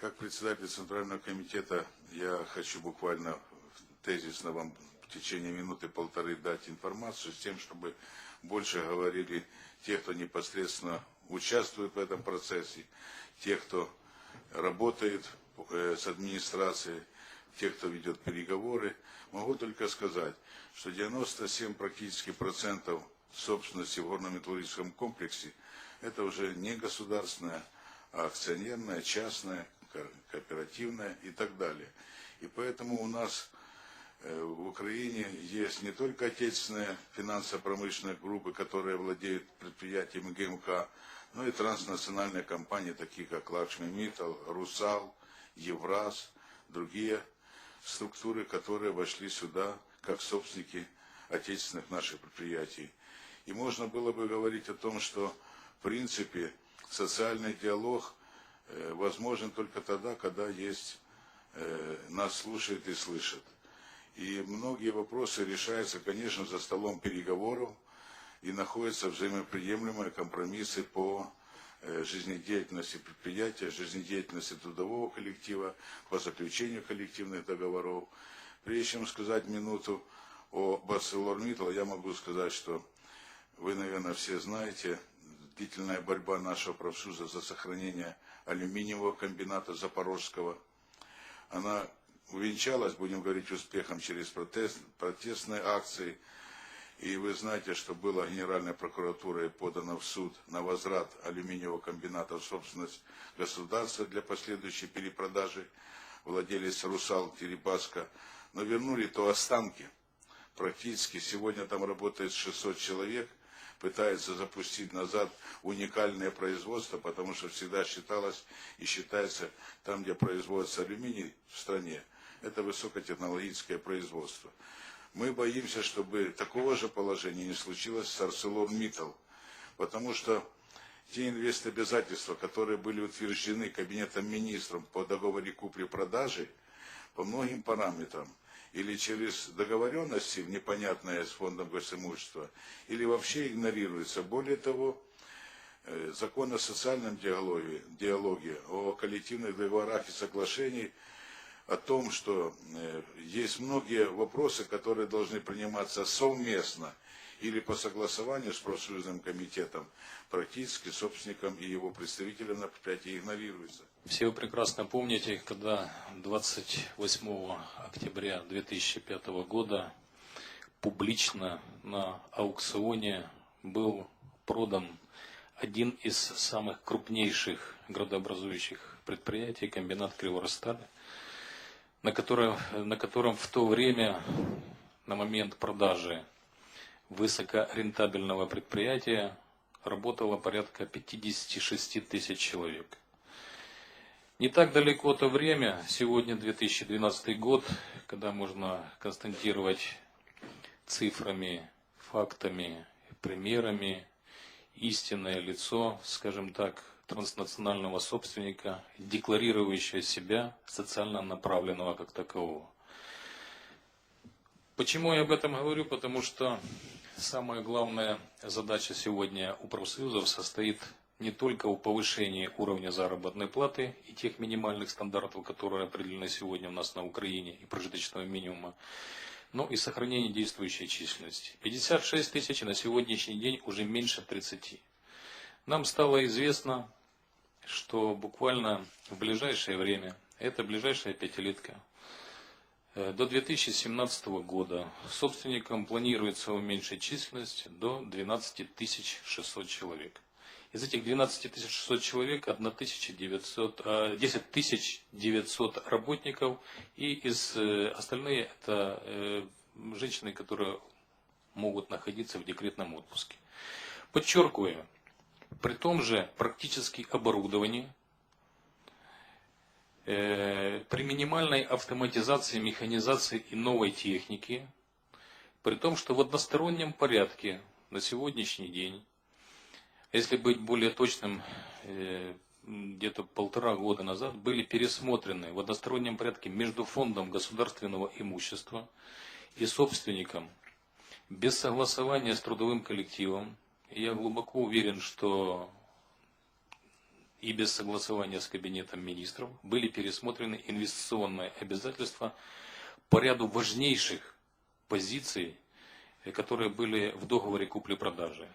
как председатель Центрального комитета я хочу буквально тезисно вам в течение минуты-полторы дать информацию с тем, чтобы больше говорили те, кто непосредственно участвует в этом процессе, те, кто работает э, с администрацией, те, кто ведет переговоры. Могу только сказать, что 97 практически процентов собственности в горно-металлургическом комплексе это уже не государственная, а акционерная, частная, кооперативная и так далее. И поэтому у нас э, в Украине есть не только отечественные финансово-промышленные группы, которые владеют предприятиями ГМК, но и транснациональные компании, такие как Лакшми Миттал, Русал, Евраз, другие структуры, которые вошли сюда как собственники отечественных наших предприятий. И можно было бы говорить о том, что в принципе социальный диалог возможен только тогда, когда есть э, нас слушает и слышит. И многие вопросы решаются, конечно, за столом переговоров и находятся взаимоприемлемые компромиссы по э, жизнедеятельности предприятия, жизнедеятельности трудового коллектива, по заключению коллективных договоров. Прежде чем сказать минуту о ArcelorMittal, я могу сказать, что вы, наверное, все знаете, длительная борьба нашего профсоюза за сохранение алюминиевого комбината Запорожского. Она увенчалась, будем говорить, успехом через протест, протестные акции. И вы знаете, что было Генеральной прокуратурой подано в суд на возврат алюминиевого комбината в собственность государства для последующей перепродажи владелец Русал Теребаска. Но вернули то останки. Практически сегодня там работает 600 человек, пытается запустить назад уникальное производство, потому что всегда считалось и считается там, где производится алюминий в стране, это высокотехнологическое производство. Мы боимся, чтобы такого же положения не случилось с ArcelorMittal, потому что те инвестобязательства, которые были утверждены Кабинетом министров по договоре купли-продажи, по многим параметрам – или через договоренности, непонятные с фондом госимущества, или вообще игнорируется. Более того, э, закон о социальном диалоге, диалоге о коллективных договорах и соглашениях о том, что э, есть многие вопросы, которые должны приниматься совместно – или по согласованию с профсоюзным комитетом практически собственником и его представителем на предприятии игнорируется. Все вы прекрасно помните, когда 28 октября 2005 года публично на аукционе был продан один из самых крупнейших градообразующих предприятий, комбинат Криворосталь, на котором, на котором в то время, на момент продажи высокорентабельного предприятия работало порядка 56 тысяч человек. Не так далеко то время, сегодня 2012 год, когда можно констатировать цифрами, фактами, примерами истинное лицо, скажем так, транснационального собственника, декларирующего себя социально направленного как такового. Почему я об этом говорю? Потому что самая главная задача сегодня у профсоюзов состоит не только в повышении уровня заработной платы и тех минимальных стандартов, которые определены сегодня у нас на Украине, и прожиточного минимума, но и сохранении действующей численности. 56 тысяч на сегодняшний день уже меньше 30. Нам стало известно, что буквально в ближайшее время, это ближайшая пятилетка, до 2017 года собственникам планируется уменьшить численность до 12 600 человек. Из этих 12 600 человек 1900, 10 900 работников, и из э, остальные это э, женщины, которые могут находиться в декретном отпуске. Подчеркиваю, при том же практически оборудовании Э, при минимальной автоматизации, механизации и новой техники, при том, что в одностороннем порядке на сегодняшний день, если быть более точным, э, где-то полтора года назад были пересмотрены в одностороннем порядке между фондом государственного имущества и собственником без согласования с трудовым коллективом. И я глубоко уверен, что и без согласования с Кабинетом министров были пересмотрены инвестиционные обязательства по ряду важнейших позиций, которые были в договоре купли-продажи.